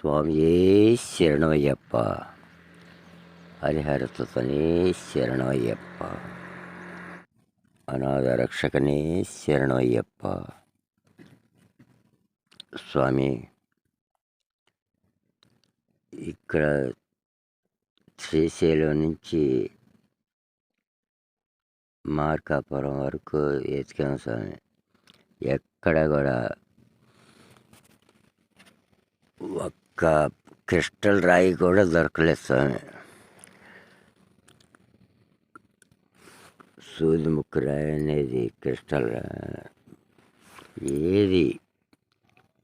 స్వామియే శరణయ్యప్ప హరిహరతనే శరణయ్యప్ప అనాథ రక్షకనే శరణయ్యప్ప స్వామి ఇక్కడ శ్రీశైలం నుంచి మార్కాపురం వరకు ఎతికాం స్వామి. ఎక్కడ కూడా ఒక్క క్రిస్టల్ రాయి కూడా దొరకలేదు స్వామి. సూదిముక్కు రాయి అనేది క్రిస్టల్ ఏది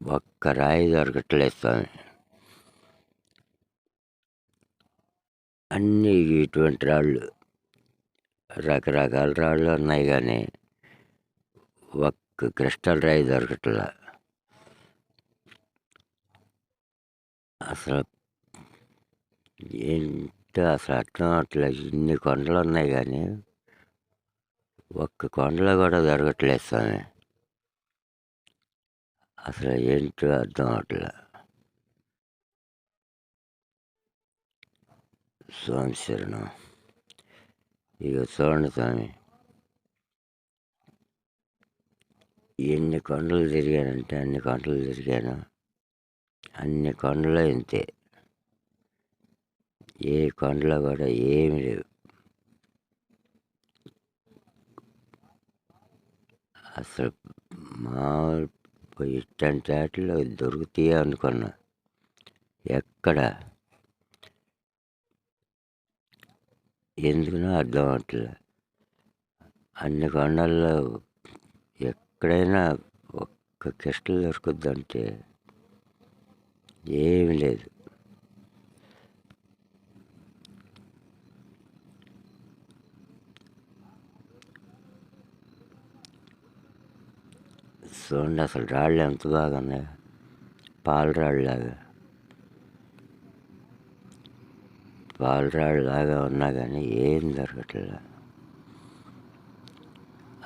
ఒక్క రాయి దొరకట్లేదు స్వామి. అన్నీ ఇటువంటి రాళ్ళు రకరకాల రాళ్ళు ఉన్నాయి కానీ ఒక్క క్రిస్టల్ రాయి దొరకట్లా. అసలు ఏంటో అసలు అర్థం అవట్లేదు. ఇన్ని కొండలు ఉన్నాయి కానీ ఒక్క కొండలో కూడా జరగట్లేదు స్వామి. అసలు ఏంటో అర్థం అవట్లే. స్వామి శరణం. ఇక చూడండి స్వామి. ఎన్ని కొండలు తిరిగానంటే అన్ని కొండలు తిరిగాను అన్ని కొండలు ఇంతే. ఏ కొండలో కూడా ఏమి లేవు. అసలు మామూలు ఇట్లాంటి వాటిలో దొరుకుతాయి అనుకున్నా. ఎక్కడ? ఎందుకునో అర్థం అవట్లే. అన్ని కొండల్లో ఎక్కడైనా ఒక్క కిష్టలు దొరుకుద్దంటే ఏమి లేదు. చూడండి అసలు రాళ్ళు ఎంత బాగున్నాయి పాలరాళ్ళలాగా పాలరాళ్ళలాగా ఉన్నా కానీ ఏం జరగట్లేదు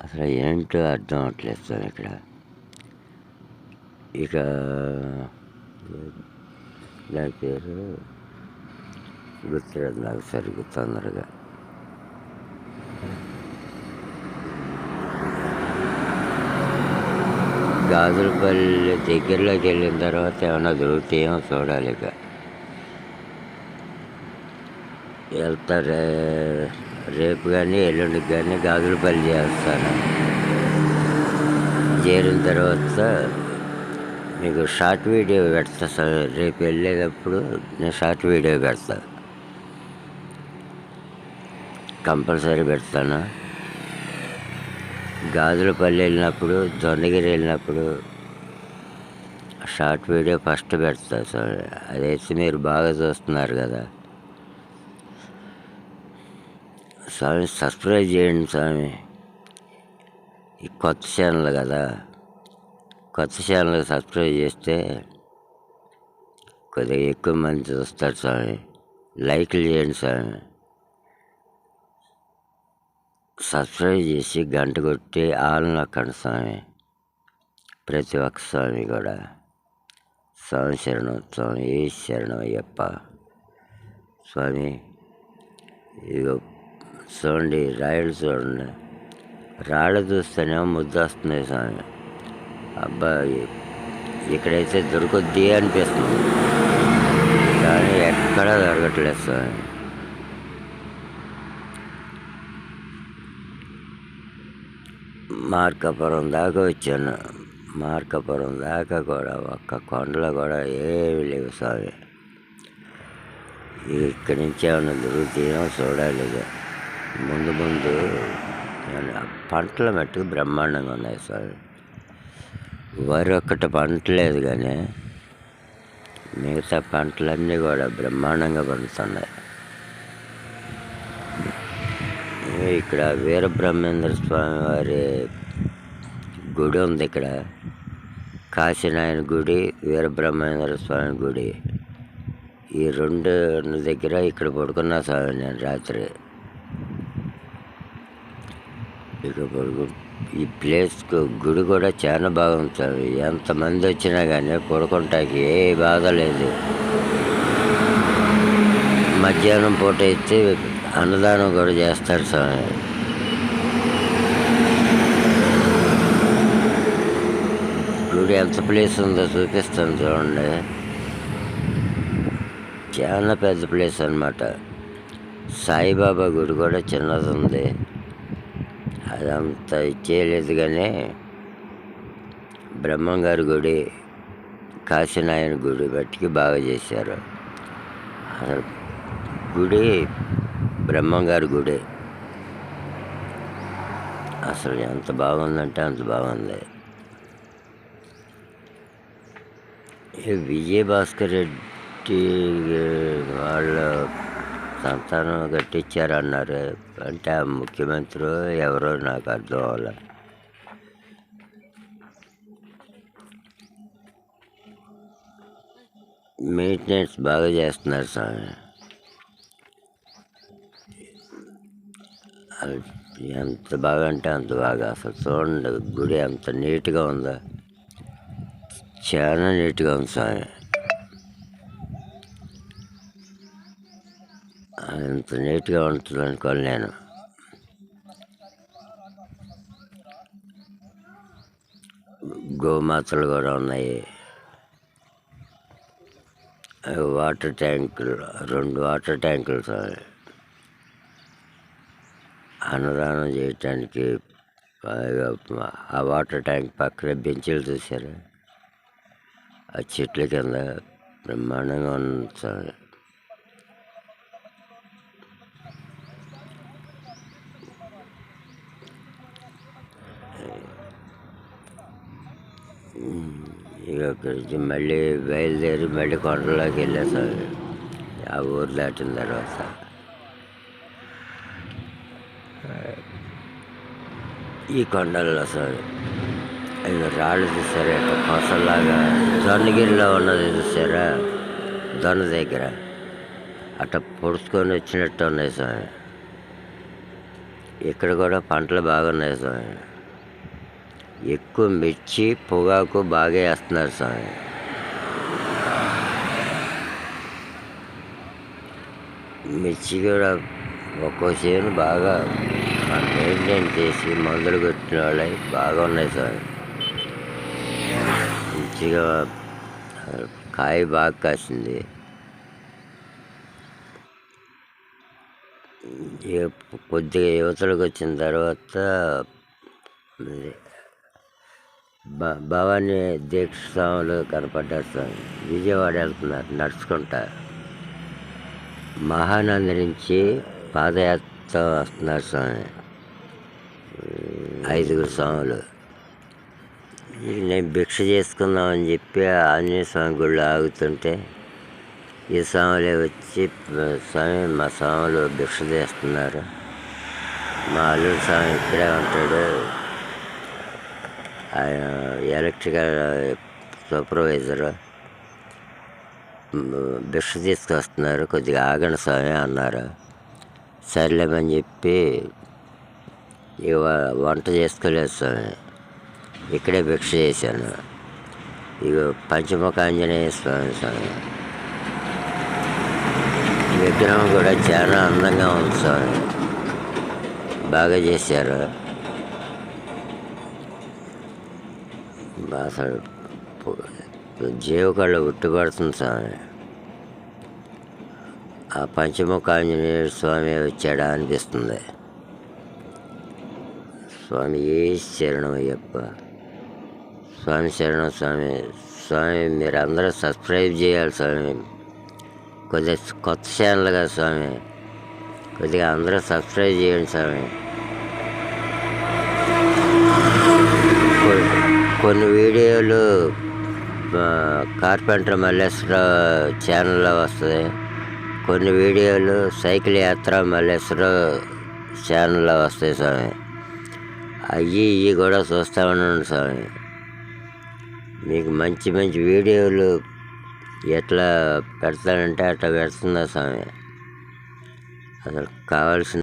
అసలు ఏంటో అర్థం అవట్లేదు సార్ ఇక్కడ. ఇక నా పేరు గుర్తురాదు నాకు సరిగ్గా తొందరగా. గాజులపల్లి దగ్గరలోకి వెళ్ళిన తర్వాత ఏమైనా దొరుకుతాయేమో చూడాలి ఇక. వెళ్తారే రేపు కానీ ఎల్లుండికి కానీ గాజులపల్లి చేస్తాను. చేరిన తర్వాత మీకు షార్ట్ వీడియో పెడతా సార్. రేపు వెళ్ళేటప్పుడు నేను షార్ట్ వీడియో పెడతా. కంపల్సరీ పెడతాను. గాజులపల్లి వెళ్ళినప్పుడు దొండగిరి వెళ్ళినప్పుడు షార్ట్ వీడియో ఫస్ట్ పెడతా సార్. అదైతే మీరు బాగా చూస్తున్నారు కదా. స్వామి సబ్స్క్రైబ్ చేయండి స్వామి. ఈ కొత్త ఛానల్ కదా. కొత్త ఛానల్ సబ్స్క్రైబ్ చేస్తే కొద్దిగా ఎక్కువ మంది చూస్తారు స్వామి లైక్లు చేయండి స్వామి సబ్స్క్రైబ్ చేసి గంట కొట్టి ఆల్ నొక్కండి స్వామి ప్రతి ఒక్క స్వామి కూడా. స్వామి శరణం స్వామి ఏ శరణం అయ్యప్ప స్వామి ఇదిగో చూడండి రాయలు చూడండి. రాళ్ళు చూస్తేనేమో ముద్ద వస్తుంది స్వామి. అబ్బా ఇక్కడైతే దొరకొద్ది అనిపిస్తుంది. కానీ ఎక్కడా దొరకట్లేదు సార్ మార్కాపురం దాకా వచ్చాను. మార్కాపురం దాకా కూడా ఒక్క కొండలో కూడా ఏమి లేవు స్వామి. ఇక్కడి నుంచి ఏమైనా దొరుకుతాయేమో చూడాలి ముందు ముందు పంటల మట్టుకు బ్రహ్మాండంగా ఉన్నాయి స్వామి. వరి ఒక్కటి పంటలేదు కానీ మిగతా పంటలన్నీ కూడా బ్రహ్మాండంగా పండుతున్నాయి. ఇక్కడ వీరబ్రహ్మేంద్ర స్వామి వారి గుడి ఉంది ఇక్కడ. కాశీనాయన గుడి వీరబ్రహ్మేంద్ర స్వామి గుడి. ఈ రెండు దగ్గర ఇక్కడ పడుకున్నా స్వామి నేను రాత్రి. ఇక్కడ పడుకు ఈ ప్లేస్ గుడి కూడా చాలా బాగుంది ఎంతమంది వచ్చినా కానీ పడుకుంటాకి ఏ బాధ లేదు. మధ్యాహ్నం పూట అయితే అన్నదానం కూడా చేస్తారు స్వామి. గుడి ఎంత ప్లేస్ ఉందో చూపిస్తాను చూడండి. చాలా పెద్ద ప్లేస్ అన్నమాట. సాయిబాబా గుడి కూడా చిన్నది ఉంది. అదంతా ఇచ్చేయలేదు కానీ బ్రహ్మంగారి గుడి కాశీనాయన గుడి బట్టికి బాగా చేశారు. అసలు గుడి బ్రహ్మంగారి గుడి. అసలు ఎంత బాగుందంటే అంత బాగుంది. ఈ విజయభాస్కర్ రెడ్డి వాళ్ళ సంతానం కట్టించారన్నారు. అంటే ఆ ముఖ్యమంత్రి ఎవరో నాకు అర్థం అవ్వాలి. మెయింటెనెన్స్ బాగా చేస్తున్నారు స్వామి. అది ఎంత బాగా అంటే అంత బాగా. అసలు చూడండి గుడి ఎంత నీట్గా ఉందో. చాలా నీట్గా ఉంది స్వామి. ఇంత నీట్గా ఉంటుంది అనుకోని నేను. గోమాతలు కూడా ఉన్నాయి. వాటర్ ట్యాంకులు రెండు వాటర్ ట్యాంకులు అన్నదానం చేయటానికి ఆ- వాటర్ ట్యాంక్ పక్కన బెంచీలు చూసారు ఆ చెట్ల కింద బ్రహ్మాండంగా ఉంది ఇక అక్కడి నుంచి మళ్ళీ బయలుదేరి మళ్ళీ కొండలోకి వెళ్ళా సార్ ఆ ఊరు దాటిన తర్వాత. ఈ కొండల్లో సార్ ఇక రాళ్ళు చూసారా? ఇక కొసలాగా దొన్నగిరిలో ఉన్నది చూసారా? దొన్న దగ్గర. అట్ట పొడుచుకొని వచ్చినట్టు ఉన్నాయి సార్ ఇక్కడ కూడా పంటలు బాగున్నాయి సార్ ఎక్కువ మిర్చి పొగాకు బాగా వేస్తున్నారు స్వామి. మిర్చి కూడా ఒక్కో చేను బాగా మెయింటైన్ చేసి మందులు కొట్టిన వాళ్ళవి బాగా ఉన్నాయి సార్ మంచిగా కాయ బాగా కాసింది. కొద్దిగా యువతలకు వచ్చిన తర్వాత భ- భవానీ దీక్ష స్వాములు కనపడ్డారు స్వామి విజయవాడ వెళ్తున్నారు నడుచుకుంటా. మహానంది నుంచి పాదయాత్ర వస్తున్నారు స్వామి. ఐదుగురు స్వాములు. నేను భిక్ష చేసుకుందామని చెప్పి ఆంజనేయ స్వామి గుళ్ళు ఆగుతుంటే ఈ స్వాములే వచ్చి స్వామి మా స్వాములు భిక్ష చేస్తున్నారు. మా అల్లుడు స్వామి ఇక్కడే ఉంటాడు. Electrical supervisor. భిక్ష తీసుకొస్తున్నారు కొద్దిగా ఆగండి స్వామి అన్నారు. సర్లేమని చెప్పి ఇక వంట చేసుకోలేదు స్వామి. ఇక్కడే భిక్ష చేశాను. ఇక పంచముఖాంజనేయ స్వామి స్వామి. విగ్రహం కూడా చాలా అందంగా ఉంది స్వామి. బాగా చేశారు. అసలు జీవకళ ఉట్టుపడుతుంది స్వామి. ఆ పంచముఖ ఆంజనేయ స్వామి వచ్చాడా అనిపిస్తుంది. స్వామి ఏ శరణం అయ్యప్ప? స్వామి శరణం స్వామి. స్వామి మీరు అందరూ సబ్స్క్రైబ్ చేయాలి స్వామి. కొద్దిగా కొత్త ఛానల్ కదా స్వామి. కొద్దిగా అందరూ సబ్స్క్రైబ్ చేయండి స్వామి. కొన్ని వీడియోలు కార్పెంటర్ మల్లేశ్వరరావు ఛానల్లో వస్తుంది కొన్ని వీడియోలు సైకిల్ యాత్ర మల్లేశ్వరరావు ఛానల్లో వస్తాయి స్వామి. అవి ఇవి కూడా చూస్తూ ఉండండి స్వామి. మీకు మంచి మంచి వీడియోలు ఎట్లా పెడతానంటే అట్లా పెడుతుందా స్వామి. అసలు కావాల్సిన